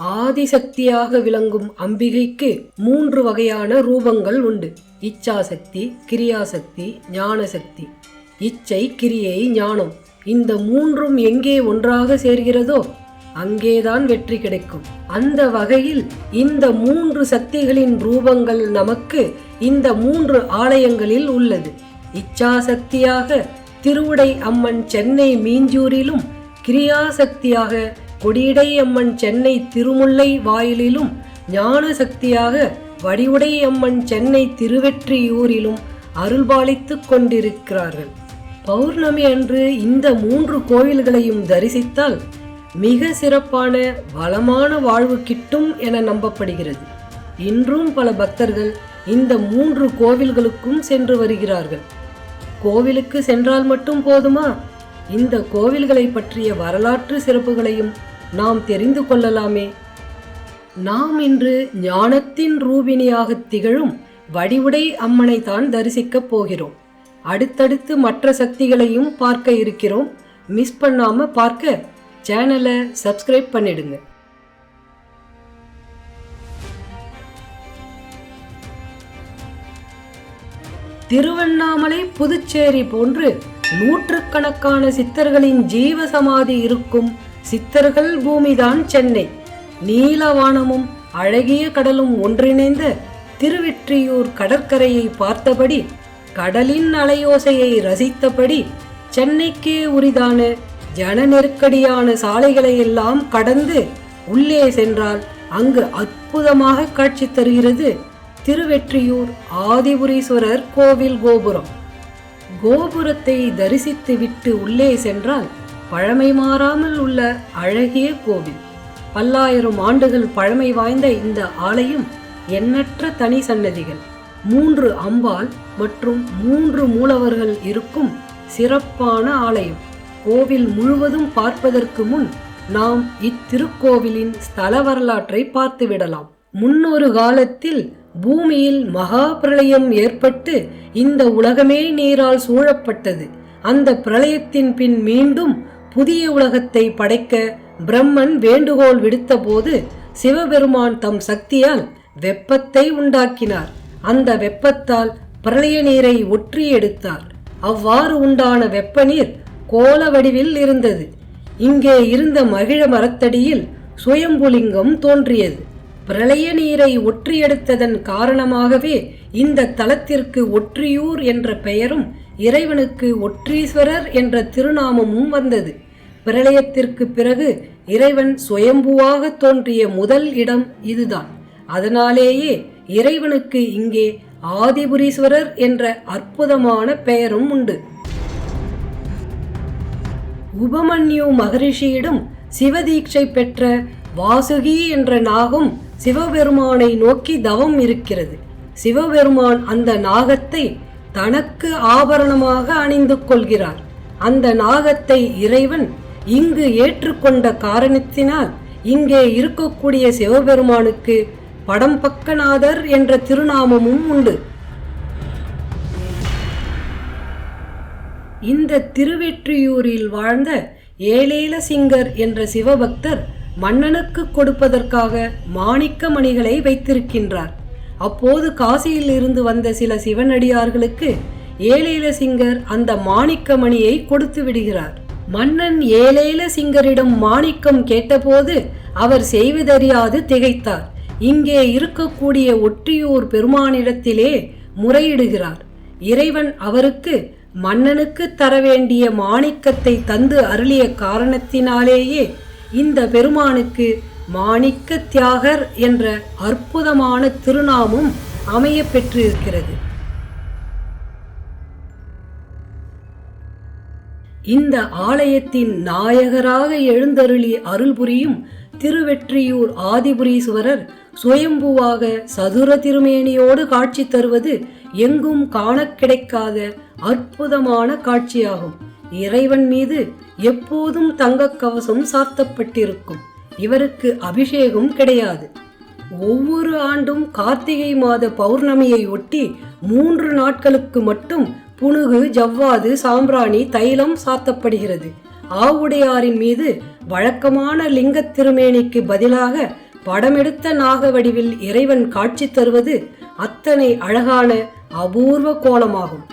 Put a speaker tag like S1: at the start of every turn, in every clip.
S1: ஆதிசக்தியாக விளங்கும் அம்பிகைக்கு மூன்று வகையான ரூபங்கள் உண்டு. இச்சாசக்தி கிரியாசக்தி ஞானசக்தி. இச்சை கிரியை ஞானம். இந்த மூன்றும் எங்கே ஒன்றாக சேர்கிறதோ அங்கேதான் வெற்றி கிடைக்கும். அந்த வகையில் இந்த மூன்று சக்திகளின் ரூபங்கள் நமக்கு இந்த மூன்று ஆலயங்களில் உள்ளது. இச்சாசக்தியாக திருவுடை அம்மன் சென்னை மீஞ்சூரிலும் கிரியாசக்தியாக கொடியடை அம்மன் சென்னை திருமுல்லை வாயிலிலும் ஞான சக்தியாக வடிவுடை அம்மன் சென்னை திருவெற்றியூரிலும் அருள்பாலித்துக் கொண்டிருக்கிறார்கள். பௌர்ணமி அன்று இந்த மூன்று கோவில்களையும் தரிசித்தால் மிக சிறப்பான வளமான வாழ்வு கிட்டும் என நம்பப்படுகிறது. இன்றும் பல பக்தர்கள் இந்த மூன்று கோவில்களுக்கும் சென்று வருகிறார்கள். கோவிலுக்கு சென்றால் மட்டும் போதுமா? இந்த கோவில்களை பற்றிய வரலாற்று சிறப்புகளையும் நாம் தெரிந்து கொள்ளலாமே. நாம் இன்று ஞானத்தின் ரூபிணியாக திகழும் வடிவுடை அம்மனை தான் தரிசிக்கப் போகிறோம். அடுத்தடுத்து மற்ற சக்திகளையும் பார்க்க இருக்கிறோம். மிஸ் பண்ணாம பார்க்க சேனலை சப்ஸ்கிரைப் பண்ணிடுங்க. திருவண்ணாமலை புதுச்சேரி போன்று நூற்றுக்கணக்கான சித்தர்களின் ஜீவ சமாதி இருக்கும் சித்தர்கள் பூமிதான் சென்னை. நீலவானமும் அழகிய கடலும் ஒன்றிணைந்த திருவெற்றியூர் கடற்கரையை பார்த்தபடி கடலின் அலையோசையை ரசித்தபடி சென்னைக்கே உரிதான ஜன நெருக்கடியான சாலைகளை எல்லாம் கடந்து உள்ளே சென்றால் அங்கு அற்புதமாக காட்சி தருகிறது திருவெற்றியூர் ஆதிபுரீஸ்வரர் கோவில் கோபுரம். கோபுரத்தை தரிசித்து விட்டு உள்ளே சென்றால் பழமை மாறாமல் உள்ள அழகிய கோவில். பல்லாயிரம் ஆண்டுகள் பழமை வாய்ந்த இந்த ஆலயம் எண்ணற்ற தனி சன்னதிகள். மூன்று அம்பாள் மற்றும் மூன்று மூலவர்கள் இருக்கும் சிறப்பான ஆலயம். கோவில் முழுவதும் பார்ப்பதற்கு முன் நாம் இத்திருக்கோவிலின் ஸ்தல வரலாற்றை பார்த்துவிடலாம் முன்னொரு காலத்தில் பூமியில் மகா பிரளயம் ஏற்பட்டு இந்த உலகமே நீரால் சூழப்பட்டது. அந்த பிரளயத்தின் பின் மீண்டும் புதிய உலகத்தை படைக்க பிரம்மன் வேண்டுகோள் விடுத்தபோது சிவபெருமான் தம் சக்தியால் வெப்பத்தை உண்டாக்கினார். அந்த வெப்பத்தால் பிரளய நீரை ஒற்றி எடுத்தார். அவ்வாறு உண்டான வெப்ப நீர் கோல வடிவில் இருந்தது. இங்கே இருந்த மகிழ மரத்தடியில் சுயம்புலிங்கம் தோன்றியது. பிரளய நீரை ஒற்றியெடுத்ததன் காரணமாகவே இந்த தலத்திற்கு ஒற்றியூர் என்ற பெயரும் இறைவனுக்கு ஒற்றீஸ்வரர் என்ற திருநாமமும் வந்தது. பிரளயத்திற்கு பிறகு இறைவன் சுயம்புவாக தோன்றிய முதல் இடம் இதுதான். அதனாலேயே இறைவனுக்கு இங்கே ஆதிபுரீஸ்வரர் என்ற அற்புதமான பெயரும் உண்டு. உபமன்யு மகரிஷியிடம் சிவதீட்சை பெற்ற வாசுகி என்ற நாகம் சிவபெருமானை நோக்கி தவம் இருக்கிறது. சிவபெருமான் அந்த நாகத்தை தனக்கு ஆபரணமாக அணிந்து கொள்கிறார். அந்த நாகத்தை இறைவன் இங்கு ஏற்றுக்கொண்ட காரணத்தினால் இங்கே இருக்கக்கூடிய சிவபெருமானுக்கு படம்பக்கநாதர் என்ற திருநாமமும் உண்டு. இந்த திருவெற்றியூரில் வாழ்ந்த ஏலேல சிங்கர் என்ற சிவபக்தர் மன்னனுக்கு கொடுப்பதற்காக மாணிக்க மணிகளை வைத்திருக்கின்றார். அப்போது காசியில் இருந்து வந்த சில சிவனடியார்களுக்கு ஏலேல சிங்கர் அந்த மாணிக்க மணியை கொடுத்து விடுகிறார். மன்னன் ஏலேல சிங்கரிடம் மாணிக்கம் கேட்டபோது அவர் செய்வதறியாது திகைத்தார். இங்கே இருக்கக்கூடிய ஒற்றியூர் பெருமானிடத்திலே முறையிடுகிறார். இறைவன் அவருக்கு மன்னனுக்கு தர வேண்டிய மாணிக்கத்தை தந்து அருளிய காரணத்தினாலேயே இந்த பெருமானுக்கு மாணிக்க தியாகர் என்ற அற்புதமான திருநாமம் அமைய பெற்றிருக்கிறது. இந்த ஆலயத்தின் நாயகராக எழுந்தருளி அருள் புரியும் திருவெற்றியூர் ஆதிபுரீஸ்வரர் சுயம்புவாக சதுர திருமேனியோடு காட்சி தருவது எங்கும் காண கிடைக்காத அற்புதமான காட்சியாகும். இறைவன் மீது எப்போதும் தங்கக் கவசம் சாத்தப்பட்டிருக்கும். இவருக்கு அபிஷேகம் கிடையாது. ஒவ்வொரு ஆண்டும் கார்த்திகை மாத பௌர்ணமியை ஒட்டி மூன்று நாட்களுக்கு மட்டும் புனுகு ஜவ்வாது சாம்பிராணி தைலம் சாத்தப்படுகிறது. ஆவுடையாரின் மீது வழக்கமான லிங்கத் திருமேனிக்கு பதிலாக படமெடுத்த நாக வடிவில் இறைவன் காட்சி தருவது அத்தனை அழகான அபூர்வ கோலமாகும்.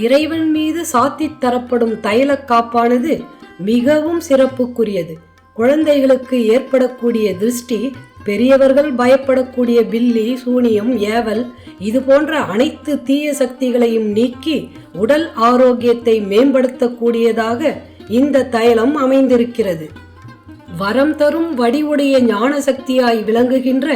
S1: இறைவன் மீது சாத்தித் தரப்படும் தைலக் காப்பானது மிகவும் சிறப்புக்குரியது. குழந்தைகளுக்கு ஏற்படக்கூடிய திருஷ்டி பெரியவர்கள் பயப்படக்கூடிய பில்லி சூனியம் ஏவல் இது போன்ற அனைத்து தீய சக்திகளையும் நீக்கி உடல் ஆரோக்கியத்தை மேம்படுத்தக்கூடியதாக இந்த தைலம் அமைந்திருக்கிறது. வரம் தரும் வடிவுடைய ஞான சக்தியாய் விளங்குகின்ற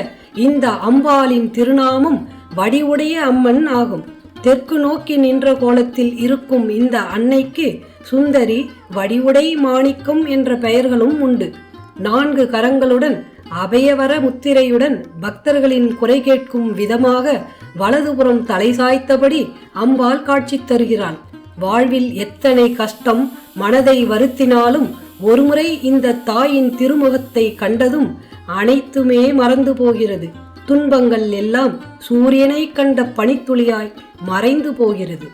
S1: இந்த அம்பாளின் திருநாமம் வடிவுடைய அம்மன் ஆகும். தெற்கு நோக்கி நின்ற கோலத்தில் இருக்கும் இந்த அன்னைக்கு சுந்தரி வடிவுடை மாணிக்கம் என்ற பெயர்களும் உண்டு. நான்கு கரங்களுடன் அபயவர முத்திரையுடன் பக்தர்களின் குறை கேட்கும் விதமாக வலதுபுறம் தலை சாய்த்தபடி அம்பாள் காட்சி தருகிறாள். வாழ்வில் எத்தனை கஷ்டம் மனதை வருத்தினாலும் ஒருமுறை இந்த தாயின் திருமுகத்தை கண்டதும் அனைத்துமே மறந்து போகிறது. துன்பங்கள் எல்லாம் சூரியனை கண்ட பனித்துளியாய் மறைந்து போகிறது.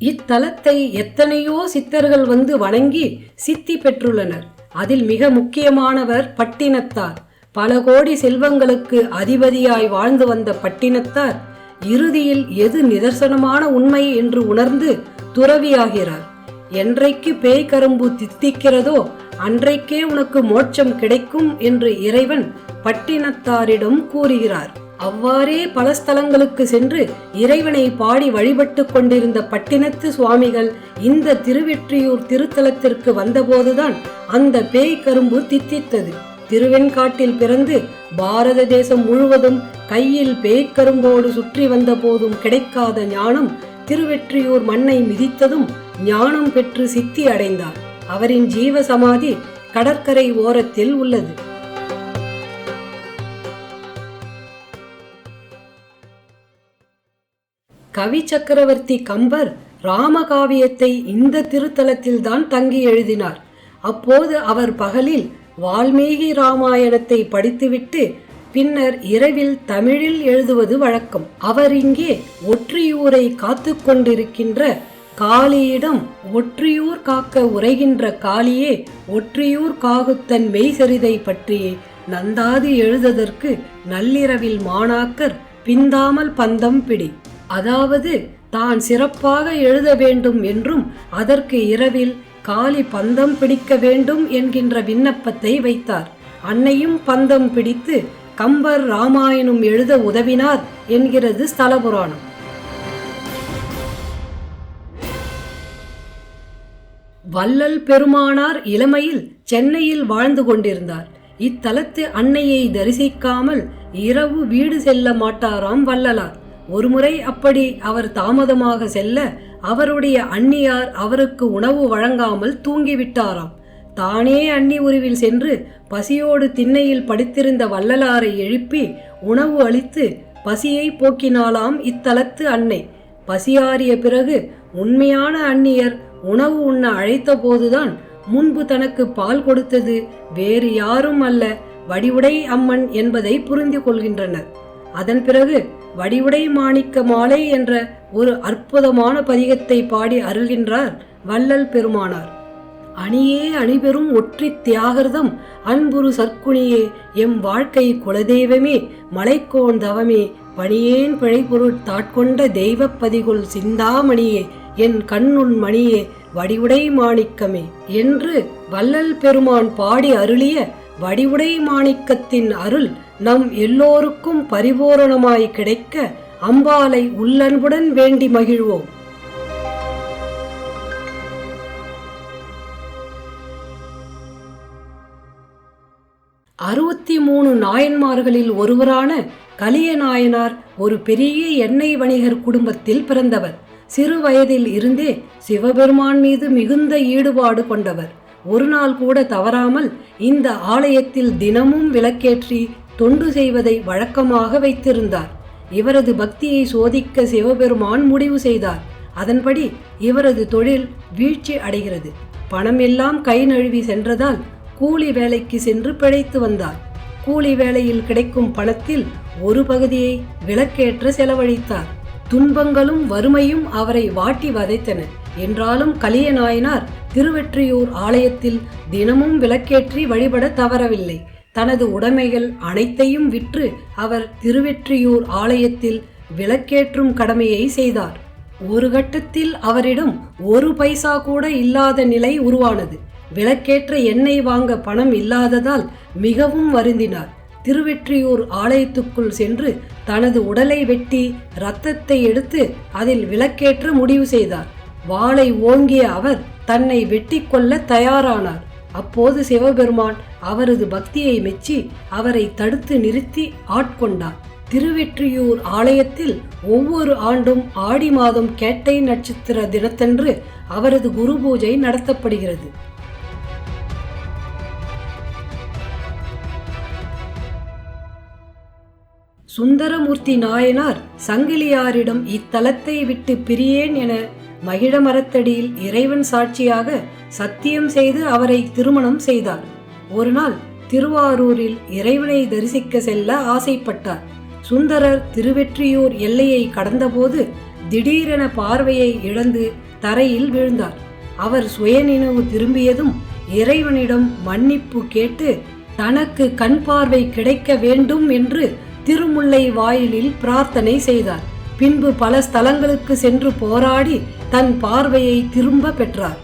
S1: இத்தலத்தை எத்தனையோ சித்தர்கள் வந்து வணங்கி சித்தி பெற்றுள்ளனர். அதில் மிக முக்கியமானவர் பட்டினத்தார். பல கோடி செல்வங்களுக்கு அதிபதியாய் வாழ்ந்து வந்த பட்டினத்தார் இறுதியில் எது நிதர்சனமான உண்மை என்று உணர்ந்து துறவியாகிறார். என்றைக்கு பேய் கரும்பு தித்திக்கிறதோ அன்றைக்கே உனக்கு மோட்சம் கிடைக்கும் என்று இறைவன் பட்டினத்தாரிடம் கூறுகிறார். அவ்வாறே பல ஸ்தலங்களுக்கு சென்று இறைவனை பாடி வழிபட்டு கொண்டிருந்த பட்டினத்து சுவாமிகள் இந்த திருவெற்றியூர் திருத்தலத்திற்கு வந்தபோதுதான் அந்த பேய் கரும்பு தித்தித்தது. திருவெண்காட்டில் பிறந்து பாரத தேசம் முழுவதும் கையில் பேய்க்கரும்போடு சுற்றி வந்த போதும் கிடைக்காத ஞானம் திருவெற்றியூர் மண்ணை மிதித்ததும் ஞானம் பெற்று சித்தி அடைந்தார். அவரின் ஜீவ சமாதி கடற்கரை ஓரத்தில் உள்ளது. கவி சக்கரவர்த்தி கம்பர் ராமகாவியத்தை இந்த திருத்தலத்தில்தான் தங்கி எழுதினார். அப்போது அவர் பகலில் வால்மீகி ராமாயணத்தை படித்துவிட்டு பின்னர் இரவில் தமிழில் எழுதுவது வழக்கம். அவர் இங்கே ஒற்றியூரை காத்து கொண்டிருக்கின்ற காளியிடம் ஒற்றியூர் காக்க உரைகின்ற காளியே ஒற்றியூர் காகுத்தன் மெய்சரிதை பற்றி நந்தாது எழுததற்கு நள்ளிரவில் மாணாக்கர் பிந்தாமல் பந்தம் பிடி. அதாவது தான் சிறப்பாக எழுத வேண்டும் என்றும் அதற்கு இரவில் காலி பந்தம் பிடிக்க வேண்டும் என்கின்ற விண்ணப்பத்தை வைத்தார். அன்னையும் பந்தம் பிடித்து கம்பர் ராமாயணம் எழுத உதவினார் என்கிறது ஸ்தல புராணம் வள்ளல் பெருமானார் இளமையில் சென்னையில் வாழ்ந்து கொண்டிருந்தார். இத்தலத்து அன்னையை தரிசிக்காமல் இரவு வீடு செல்ல மாட்டாராம் வள்ளலார். ஒருமுறை அப்படி அவர் தாமதமாக செல்ல அவருடைய அண்ணியார் அவருக்கு உணவு வழங்காமல் தூங்கிவிட்டாராம். தானே அண்ணி உருவில் சென்று பசியோடு திண்ணையில் படுத்திருந்த வள்ளலாரை எழுப்பி உணவு அளித்து பசியை போக்கினாலாம் இத்தலத்து அன்னை. பசியாறிய பிறகு உண்மையான அந்நியர் உணவு உண்ண அழைத்த போதுதான் முன்பு தனக்கு பால் கொடுத்தது வேறு யாரும் அல்ல வடிவுடை அம்மன் என்பதை புரிந்து கொள்கின்றனர். அதன் பிறகு வடிவுடை மாணிக்க மாலை என்ற ஒரு அற்புதமான பதிகத்தை பாடி அருள்கின்றார் வள்ளல் பெருமானார். அணியே அணிபெறும் ஒற்றி தியாகர்தம் அன்புரு சற்குணியே எம் வாழ்க்கை குலதெய்வமே மலைக்கோன் தவமே பணியேன் பிழைபொருள் தாட்கொண்ட தெய்வப் பதிகுள் சிந்தாமணியே என் கண்ணுன் மணியே வடிவுடை மாணிக்கமே என்று வள்ளல் பெருமான் பாடி அருளிய வடிவுடை மாணிக்கத்தின் அருள் நம் எல்லோருக்கும் பரிபூரணமாய் கிடைக்க அம்பாலை உள்ளன்புடன் வேண்டி மகிழ்வோம். அறுபத்தி மூணு நாயன்மார்களில் ஒருவரான கலிய நாயனார் ஒரு பெரிய எண்ணெய் வணிகர் குடும்பத்தில் பிறந்தவர். சிறு வயதில் இருந்தே சிவபெருமான் மீது மிகுந்த ஈடுபாடு கொண்டவர். ஒரு நாள் கூட தவறாமல் இந்த ஆலயத்தில் தினமும் விளக்கேற்றி தொண்டு செய்வதை வழக்கமாக வைத்திருந்தார். இவரது பக்தியை சோதிக்க சிவபெருமான் முடிவு செய்தார். அதன்படி இவரது தொழில் வீழ்ச்சி அடைகிறது. பணம் எல்லாம் கை நழுவி சென்றதால் கூலி வேலைக்கு சென்று பிழைத்து வந்தார். கூலி வேலையில் கிடைக்கும் பணத்தில் ஒரு பகுதியை விளக்கேற்ற செலவழித்தார். துன்பங்களும் வறுமையும் அவரை வாட்டி வதைத்தன. என்றாலும் கலிய நாயனார் திருவெற்றியூர் ஆலயத்தில் தினமும் விளக்கேற்றி வழிபட தவறவில்லை. தனது உடைமைகள் அனைத்தையும் விற்று அவர் திருவெற்றியூர் ஆலயத்தில் விளக்கேற்றும் கடமையை செய்தார். ஒரு கட்டத்தில் அவரிடம் ஒரு பைசா கூட இல்லாத நிலை உருவானது. விளக்கேற்ற எண்ணெய் வாங்க பணம் இல்லாததால் மிகவும் வருந்தினார். திருவெற்றியூர் ஆலயத்துக்குள் சென்று தனது உடலை வெட்டி இரத்தத்தை எடுத்து அதில் விளக்கேற்ற முடிவு செய்தார். வாளை ஓங்கிய அவர் தன்னை வெட்டி கொள்ள தயாரானார். அப்போது சிவபெருமான் அவரது பக்தியை மெச்சி அவரை தடுத்து நிறுத்தி ஆட்கொண்டார். திருவெற்றியூர் ஆலயத்தில் ஒவ்வொரு ஆண்டும் ஆடி மாதம் கேட்டை நட்சத்திர தினத்தன்று அவரது குரு பூஜை நடத்தப்படுகிறது. சுந்தரமூர்த்தி நாயனார் சங்கிலியாரிடம் இத்தலத்தை விட்டு பிரியேன் என மகிழ மரத்தடியில் இறைவன் சாட்சியாக சத்தியம் செய்து அவரை திருமணம் செய்தார். ஒருநாள் திருவாரூரில் இறைவனை தரிசிக்க செல்ல ஆசைப்பட்டார். சுந்தரர் திருவெற்றியூர் எல்லையை கடந்தபோது திடீரென பார்வையை இழந்து தரையில் விழுந்தார். அவர் சுயநினைவு திரும்பியதும் இறைவனிடம் மன்னிப்பு கேட்டு தனக்கு கண் பார்வை கிடைக்க வேண்டும் என்று திருமுல்லை வாயிலில் பிரார்த்தனை செய்தார். பின்பு பல ஸ்தலங்களுக்கு சென்று போராடி தன் பார்வையை திரும்ப பெற்றார்.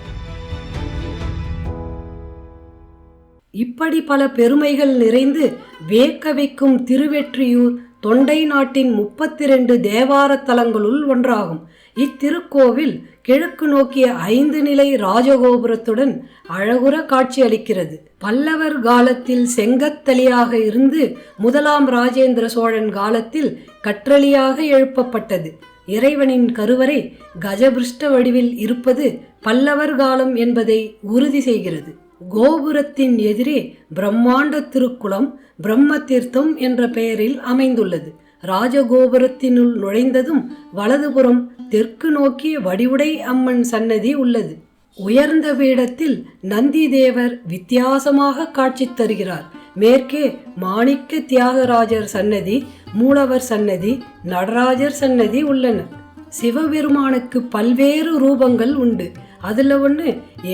S1: இப்படி பல பெருமைகள் நிறைந்து வேக்க வைக்கும் திருவெற்றியூர் தொண்டை நாட்டின் முப்பத்தி ரெண்டு தேவார தலங்களுள் ஒன்றாகும். இத்திருக்கோவில் கிழக்கு நோக்கிய ஐந்து நிலை ராஜகோபுரத்துடன் அழகுற காட்சியளிக்கிறது. பல்லவர் காலத்தில் செங்கத்தலியாக இருந்து முதலாம் ராஜேந்திர சோழன் காலத்தில் கற்றளியாக எழுப்பப்பட்டது. இறைவனின் கருவறை கஜபிருஷ்ட வடிவில் இருப்பது பல்லவர் காலம் என்பதை உறுதி செய்கிறது. கோபுரத்தின் எதிரே பிரம்மாண்ட திருக்குளம் பிரம்ம தீர்த்தம் என்ற பெயரில் அமைந்துள்ளது. ராஜகோபுரத்தினுள் நுழைந்ததும் வலதுபுறம் தெற்கு நோக்கிய வடிவுடை அம்மன் சன்னதி உள்ளது. உயர்ந்த பீடத்தில் நந்தி தேவர் வித்தியாசமாக காட்சி தருகிறார். மேற்கே மாணிக்க தியாகராஜர் சன்னதி மூலவர் சன்னதி நடராஜர் சன்னதி உள்ளன. சிவபெருமானுக்கு பல்வேறு ரூபங்கள் உண்டு. அதில் ஒன்று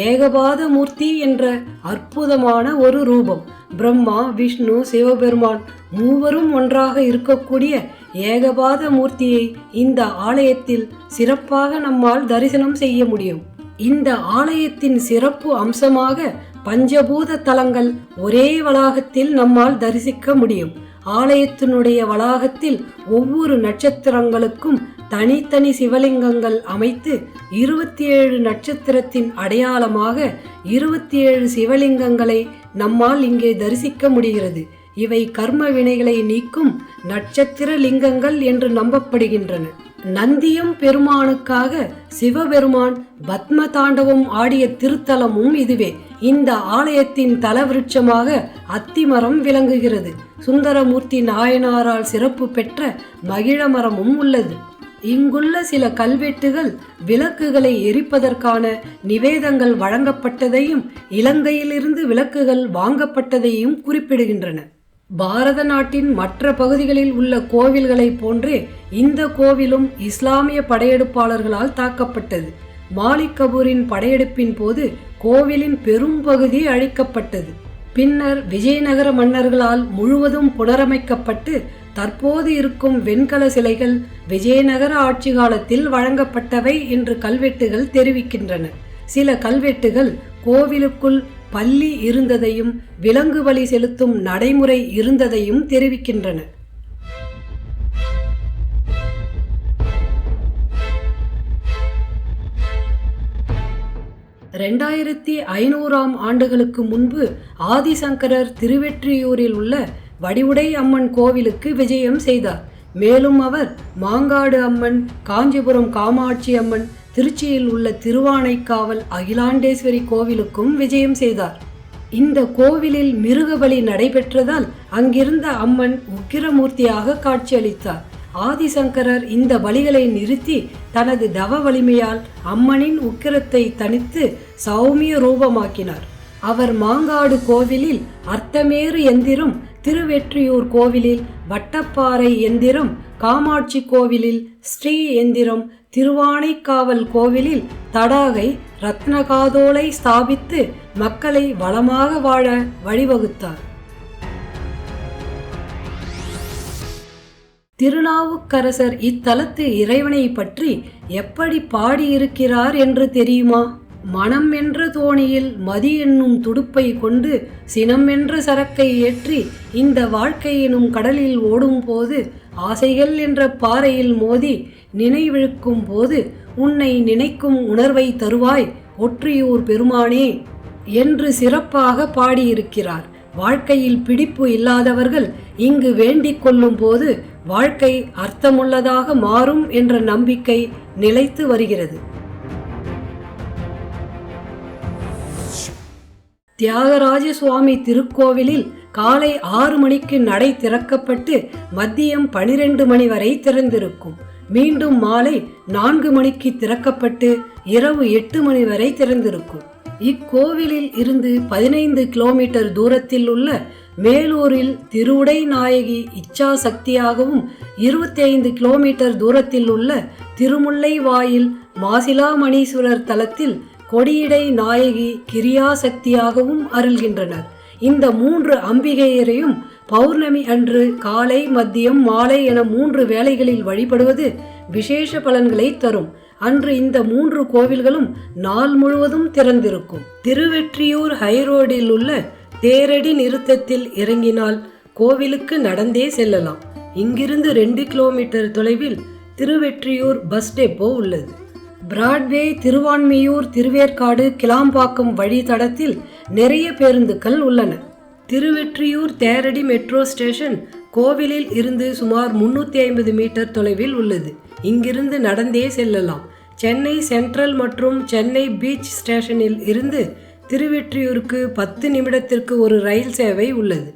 S1: ஏகபாத மூர்த்தி என்ற அற்புதமான ஒரு ரூபம். பிரம்மா விஷ்ணு சிவபெருமான் மூவரும் ஒன்றாக இருக்கக்கூடிய ஏகபாத மூர்த்தியை இந்த ஆலயத்தில் சிறப்பாக நம்மால் தரிசனம் செய்ய முடியும். இந்த ஆலயத்தின் சிறப்பு அம்சமாக பஞ்சபூத தலங்கள் ஒரே வளாகத்தில் நம்மால் தரிசிக்க முடியும். ஆலயத்தினுடைய வளாகத்தில் ஒவ்வொரு நட்சத்திரங்களுக்கும் தனித்தனி சிவலிங்கங்கள் அமைத்து இருபத்தி ஏழு நட்சத்திரத்தின் அடையாளமாக இருபத்தி ஏழு சிவலிங்கங்களை நம்மால் இங்கே தரிசிக்க முடிகிறது. இவை கர்ம வினைகளை நீக்கும் நட்சத்திர லிங்கங்கள் என்று நம்பப்படுகின்றன. நந்தியும் பெருமானுக்காக சிவபெருமான் பத்ம தாண்டவம் ஆடிய திருத்தலமும் இதுவே. இந்த ஆலயத்தின் தலவிருட்சமாக அத்திமரம் விளங்குகிறது. சுந்தரமூர்த்தி நாயனாரால் சிறப்பு பெற்ற மகிழ மரமும் உள்ளது. இங்குள்ள சில கல்வெட்டுகள் விளக்குகளை எரிப்பதற்கான நிவேதங்கள் வழங்கப்பட்டதையும் இலங்கையிலிருந்து விளக்குகள் வாங்கப்பட்டதையும் குறிப்பிடுகின்றன. பாரத நாட்டின் மற்ற பகுதிகளில் உள்ள கோவில்களைப் போன்றே இந்த கோவிலும் இஸ்லாமிய படையெடுப்பாளர்களால் தாக்கப்பட்டது. மாலிக் கபூரின் படையெடுப்பின் போது கோவிலின் பெரும் பகுதி அழிக்கப்பட்டது. பின்னர் விஜயநகர மன்னர்களால் முழுவதும் புனரமைக்கப்பட்டு தற்போது இருக்கும் வெண்கல சிலைகள் விஜயநகர ஆட்சி காலத்தில் வழங்கப்பட்டவை என்று கல்வெட்டுகள் தெரிவிக்கின்றன. சில கல்வெட்டுகள் கோவிலுக்குள் பள்ளி இருந்ததையும் விலங்கு வழி செலுத்தும் நடைமுறை இருந்ததையும் தெரிவிக்கின்றன. ரெண்டாயிரத்தி ஐநூறாம் ஆண்டுகளுக்கு முன்பு ஆதிசங்கரர் திருவெற்றியூரில் உள்ள வடிவுடை அம்மன் கோவிலுக்கு விஜயம் செய்தார். மேலும் அவர் மாங்காடு அம்மன் காஞ்சிபுரம் காமாட்சி அம்மன் திருச்சியில் உள்ள திருவானைக்காவல் அகிலாண்டேஸ்வரி கோவிலுக்கும் விஜயம் செய்தார். இந்த கோவிலில் மிருகபலி நடைபெற்றதால் அங்கிருந்த அம்மன் உக்கிரமூர்த்தியாக காட்சியளித்தார். ஆதிசங்கரர் இந்த பலிகளை நிறுத்தி தனது தவ வலிமையால் அம்மனின் உக்கிரத்தை தனித்து சௌமிய ரூபமாக்கினார். அவர் மாங்காடு கோவிலில் அர்த்தமேறு எந்திரம் திருவெற்றியூர் கோவிலில் வட்டப்பாறை எந்திரம் காமாட்சி கோவிலில் ஸ்ரீ எந்திரம் திருவானைக்காவல் கோவிலில் தடாகை ரத்னகாதோலை ஸ்தாபித்து மக்களை வளமாக வாழ வழிவகுத்தார். திருநாவுக்கரசர் இத்தலத்து இறைவனை பற்றி எப்படி பாடியிருக்கிறார் என்று தெரியுமா? மனம் என்ற தோணியில் மதி என்னும் துடுப்பை கொண்டு சினம் என்ற சரக்கை ஏற்றி இந்த வாழ்க்கை எனும் கடலில் ஓடும்போது ஆசைகள் என்ற பாறையில் மோதி நினைவிழுக்கும் போது உன்னை நினைக்கும் உணர்வை தருவாய் ஒற்றியூர் பெருமானே என்று சிறப்பாக பாடியிருக்கிறார். வாழ்க்கையில் பிடிப்பு இல்லாதவர்கள் இங்கு வேண்டிக் கொள்ளும் போது வாழ்க்கை அர்த்தமுள்ளதாக மாறும் என்ற நம்பிக்கை நிலைத்து வருகிறது. தியாகராஜ சுவாமி திருக்கோவிலில் காலை ஆறு மணிக்கு நடை திறக்கப்பட்டு மதியம் பனிரெண்டு மணி வரை திறந்திருக்கும். மீண்டும் மாலை நான்கு மணிக்கு திறக்கப்பட்டு இரவு எட்டு மணி வரை திறந்திருக்கும். இக்கோவிலில் இருந்து பதினைந்து கிலோமீட்டர் தூரத்தில் உள்ள மேலூரில் திருவுடை நாயகி இச்சா சக்தியாகவும் இருபத்தி ஐந்து கிலோமீட்டர் தூரத்தில் உள்ள திருமுல்லை வாயில் மாசிலாமணீஸ்வரர் தலத்தில் கொடியிடை நாயகி கிரியாசக்தியாகவும் அருள்கின்றனர். இந்த மூன்று அம்பிகையரையும் பௌர்ணமி அன்று காலை மதியம் மாலை என மூன்று வேளைகளில் வழிபடுவது விசேஷ பலன்களை தரும். அன்று இந்த மூன்று கோவில்களும் நாள் முழுவதும் திறந்திருக்கும். திருவெற்றியூர் ஹைரோடில் உள்ள தேரடி நிறுத்தத்தில் இறங்கினால் கோவிலுக்கு நடந்தே செல்லலாம். இங்கிருந்து ரெண்டு கிலோமீட்டர் தொலைவில் திருவெற்றியூர் பஸ் டெப்போ உள்ளது. பிராட்வே திருவான்மியூர் திருவேற்காடு கிளாம்பாக்கம் வழித்தடத்தில் நிறைய பேருந்துகள் உள்ளன. திருவெற்றியூர் தேரடி மெட்ரோ ஸ்டேஷன் கோவிலில் இருந்து சுமார் முன்னூற்றி ஐம்பது மீட்டர் தொலைவில் உள்ளது. இங்கிருந்து நடந்தே செல்லலாம். சென்னை சென்ட்ரல் மற்றும் சென்னை பீச் ஸ்டேஷனில் இருந்து திருவெற்றியூருக்கு பத்து நிமிடத்திற்கு ஒரு ரயில் சேவை உள்ளது.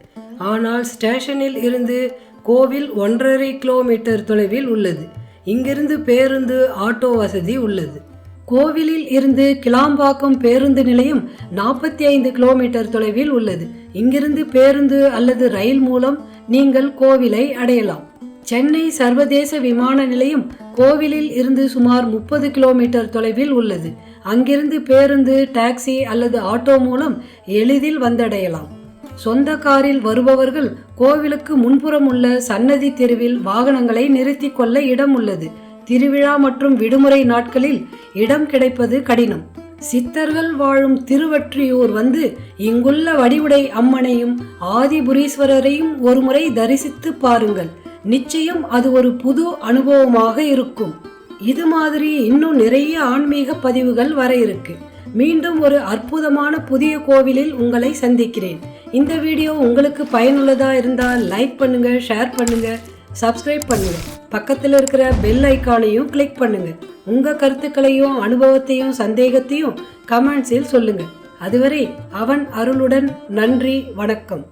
S1: ஆனால் ஸ்டேஷனில் இருந்து கோவில் ஒன்றரை கிலோமீட்டர் தொலைவில் உள்ளது. இங்கிருந்து பேருந்து ஆட்டோ வசதி உள்ளது. கோவிலில் இருந்து கிளாம்பாக்கம் பேருந்து நிலையம் நாற்பத்தி ஐந்து கிலோமீட்டர் தொலைவில் உள்ளது. இங்கிருந்து பேருந்து அல்லது ரயில் மூலம் நீங்கள் கோவிலை அடையலாம். சென்னை சர்வதேச விமான நிலையம் கோவிலில் இருந்து சுமார் முப்பது கிலோமீட்டர் தொலைவில் உள்ளது. அங்கிருந்து பேருந்து டாக்ஸி அல்லது ஆட்டோ மூலம் எளிதில் வந்தடையலாம். சொந்த காரில் வருபவர்கள் கோவிலுக்கு முன்புறம் உள்ள சன்னதி தெருவில் வாகனங்களை நிறுத்தி கொள்ள இடம் உள்ளது திருவிழா மற்றும் விடுமுறை நாட்களில் இடம் கிடைப்பது கடினம். சித்தர்கள் வாழும் திருவற்றியூர் வந்து இங்குள்ள வடிவுடை அம்மனையும் ஆதிபுரீஸ்வரரையும் ஒருமுறை தரிசித்து பாருங்கள். நிச்சயம் அது ஒரு புது அனுபவமாக இருக்கும். இது மாதிரி இன்னும் நிறைய ஆன்மீக பதிவுகள் வர இருக்கு. மீண்டும் ஒரு அற்புதமான புதிய கோவிலில் உங்களை சந்திக்கிறேன். இந்த வீடியோ உங்களுக்கு பயனுள்ளதாக இருந்தால் லைக் பண்ணுங்க ஷேர் பண்ணுங்க சப்ஸ்கிரைப் பண்ணுங்க. பக்கத்தில் இருக்கிற பெல் ஐக்கானையும் கிளிக் பண்ணுங்க. உங்கள் கருத்துக்களையும் அனுபவத்தையும் சந்தேகத்தையும் கமெண்ட்ஸில் சொல்லுங்க. அதுவரை அவன் அருளுடன் நன்றி வணக்கம்.